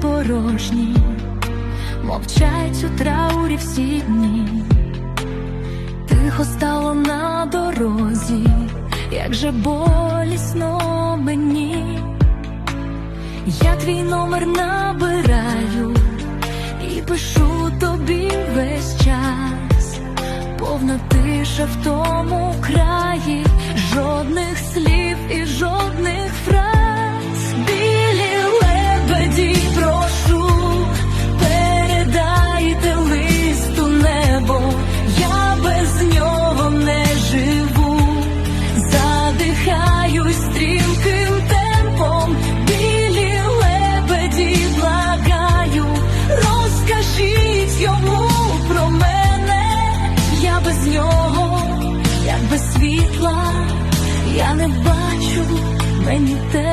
порожні, мовчать у траурі всі дні, тихо стало на дорозі, як же болісно мені, я твій номер набираю і пишу тобі весь час, повна тиша в тому краї, я не бачу, мені темно.